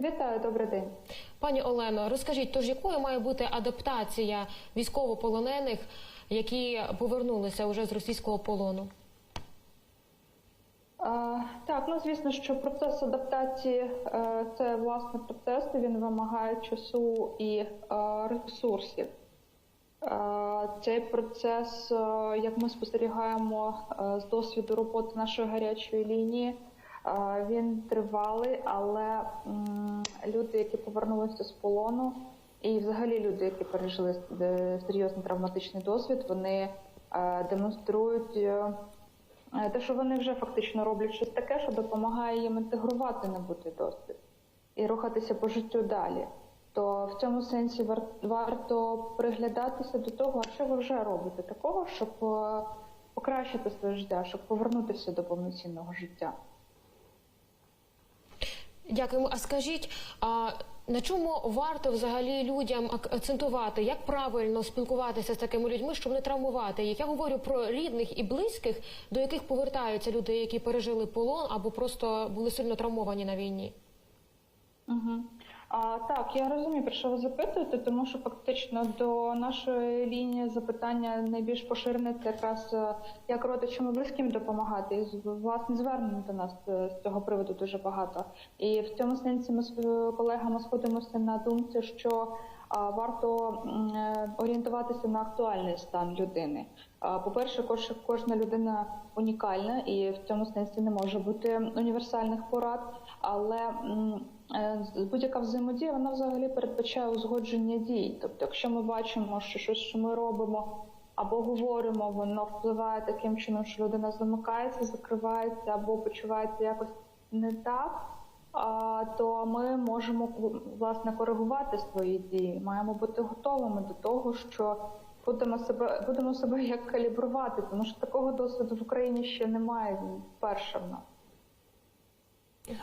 Вітаю, добрий день. Пані Олено, розкажіть, тож якою має бути адаптація військовополонених, які повернулися вже з російського полону? А, так, ну звісно, що процес адаптації е, це власне процес, він вимагає часу і е, ресурсів. Е, Цей процес, як ми спостерігаємо з досвіду роботи нашої гарячої лінії, він тривалий, але люди, які повернулися з полону, і взагалі люди, які пережили е, серйозний травматичний досвід, вони е, демонструють. е, Те, що вони вже фактично роблять щось таке, що допомагає їм інтегрувати набутий досвід і рухатися по життю далі. То в цьому сенсі вар- варто приглядатися до того, а що ви вже робите такого, щоб покращити своє життя, щоб повернутися до повноцінного життя. Дякуємо. А скажіть, а на чому варто взагалі людям акцентувати, як правильно спілкуватися з такими людьми, щоб не травмувати їх? Я говорю про рідних і близьких, до яких повертаються люди, які пережили полон або просто були сильно травмовані на війні. Угу. А, так, я розумію, про що ви запитуєте, тому що фактично до нашої лінії запитання найбільш поширене це якраз е, як родичам і близьким допомагати. І власне звернень до нас е, з цього приводу дуже багато. І в цьому сенсі ми з е, колегами сходимося на думці, що варто орієнтуватися на актуальний стан людини. По-перше, кож- кожна людина унікальна, і в цьому сенсі не може бути універсальних порад, але будь-яка взаємодія вона взагалі передбачає узгодження дій. Тобто, якщо ми бачимо, що щось, що ми робимо або говоримо, воно впливає таким чином, що людина замикається, закривається або почувається якось не так. То ми можемо власне коригувати свої дії. Маємо бути готовими до того, що будемо себе будемо себе як калібрувати, тому що такого досвіду в Україні ще немає. Вперше в нас.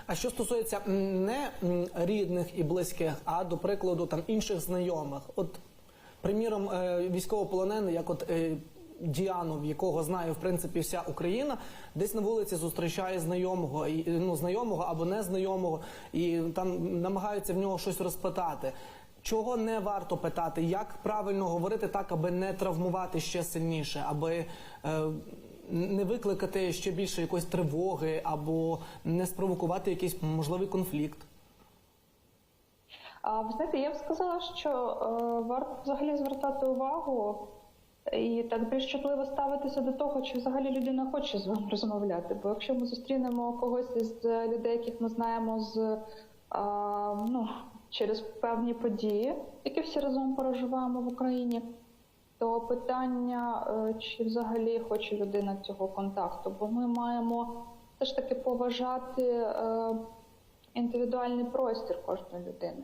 А що стосується не рідних і близьких, а до прикладу там інших знайомих, от приміром, е, військовополонений, як от е, Діану, в якого знає в принципі вся Україна, десь на вулиці зустрічає знайомого, і, ну знайомого або незнайомого, і там намагаються в нього щось розпитати. Чого не варто питати, як правильно говорити так, аби не травмувати ще сильніше, аби е, не викликати ще більше якоїсь тривоги або не спровокувати якийсь можливий конфлікт. А ви знаєте, я б сказала, що е, варто взагалі звертати увагу і так більш чутливо ставитися до того, чи взагалі людина хоче з вами розмовляти. Бо якщо ми зустрінемо когось із е, людей, яких ми знаємо з е, ну, через певні події, які всі разом проживаємо в Україні, то питання, е, чи взагалі хоче людина цього контакту, бо ми маємо все ж таки поважати е, індивідуальний простір кожної людини.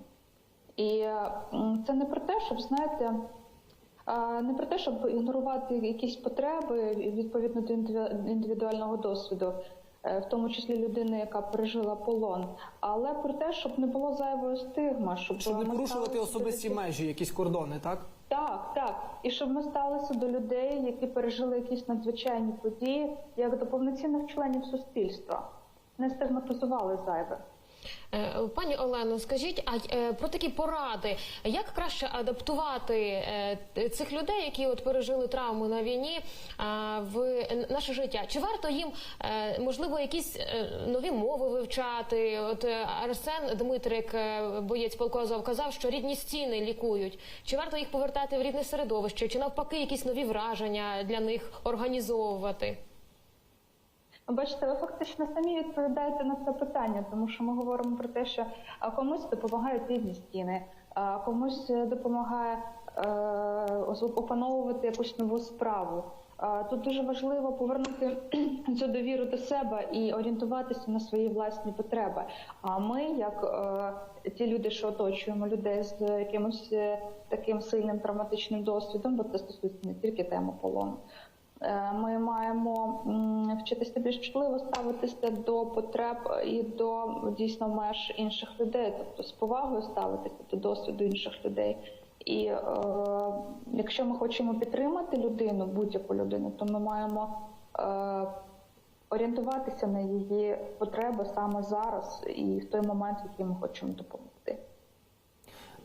І це не про те, щоб знаєте, е, не про те, щоб ігнорувати якісь потреби відповідно до індивідуального досвіду, в тому числі людини, яка пережила полон, але про те, щоб не було зайвої стигма, щоб, Щоб не порушувати особисті до межі, якісь кордони, так? так, так. І щоб ми сталися до людей, які пережили якісь надзвичайні події, як до повноцінних членів суспільства, не стигматизували зайве. Е, Пані Олено, скажіть, а е, про такі поради, як краще адаптувати е, цих людей, які от пережили травму на війні, в наше життя? Чи варто їм можливо якісь нові мови вивчати? От Арсен Дмитрик, боєць полку Азов, казав, що рідні стіни лікують. Чи варто їх повертати в рідне середовище, чи навпаки якісь нові враження для них організовувати? Бачите, ви фактично самі відповідаєте на це питання, тому що ми говоримо про те, що комусь допомагають рідні стіни, комусь допомагає е, опановувати якусь нову справу. Тут дуже важливо повернути цю довіру до себе і орієнтуватися на свої власні потреби. А ми, як е, ті люди, що оточуємо людей з якимось е, таким сильним травматичним досвідом, бо це стосується не тільки теми полону. Ми маємо вчитися більш чутливо ставитися до потреб і до дійсно меж інших людей, тобто з повагою ставитися до досвіду інших людей. І е, якщо ми хочемо підтримати людину, будь-яку людину, то ми маємо е, орієнтуватися на її потреби саме зараз і в той момент, в який ми хочемо допомогти.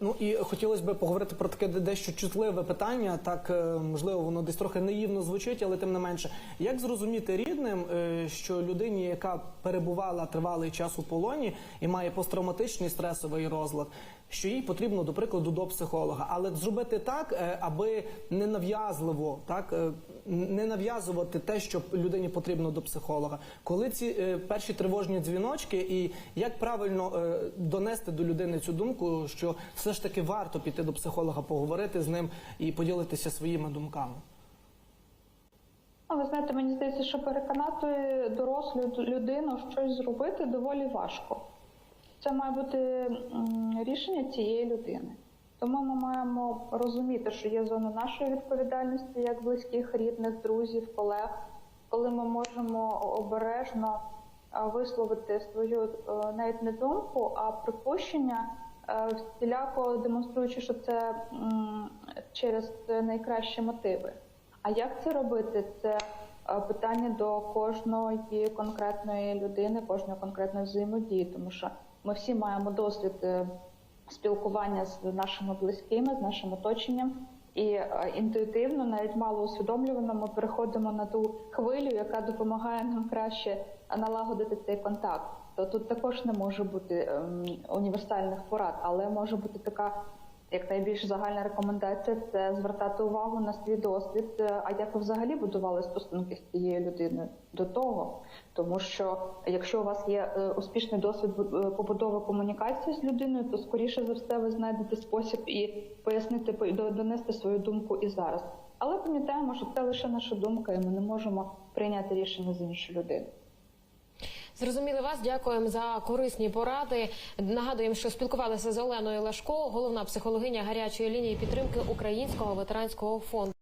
Ну і хотілося б поговорити про таке дещо чутливе питання. Так е, можливо, воно десь трохи наївно звучить, але тим не менше, як зрозуміти рідним, е, що людині, яка перебувала тривалий час у полоні і має посттравматичний стресовий розлад, що їй потрібно, до прикладу, до психолога, але зробити так, е, аби не нав'язливо, так е, не нав'язувати те, що людині потрібно до психолога. Коли ці е, перші тривожні дзвіночки, і як правильно донести до людини цю думку, що все ж таки варто піти до психолога, поговорити з ним і поділитися своїми думками. А ви знаєте, мені здається, що переконати дорослу людину щось зробити доволі важко. Це має бути рішення цієї людини. Тому ми маємо розуміти, що є зона нашої відповідальності як близьких, рідних, друзів, колег, коли ми можемо обережно висловити свою е, навіть не думку, а припущення, е, всіляко демонструючи, що це через найкращі мотиви. А як це робити? Це питання до кожної конкретної людини, кожної конкретної взаємодії, тому що ми всі маємо досвід е, спілкування з нашими близькими, з нашим оточенням. І е, інтуїтивно, навіть мало усвідомлювано, ми переходимо на ту хвилю, яка допомагає нам краще налагодити цей контакт. То тут також не може бути ем, універсальних порад, але може бути така як найбільш загальна рекомендація це звертати увагу на свій досвід, е, а як ви взагалі будували стосунки з цією людиною до того. Тому що якщо у вас є е, успішний досвід е, побудови комунікації з людиною, то скоріше за все ви знайдете спосіб і пояснити донести свою думку і зараз. Але пам'ятаємо, що це лише наша думка, і ми не можемо прийняти рішення з іншої людини. Зрозуміли вас. Дякуємо за корисні поради. Нагадуємо, що спілкувалися з Оленою Лашко, головна психологиня гарячої лінії підтримки Українського ветеранського фонду.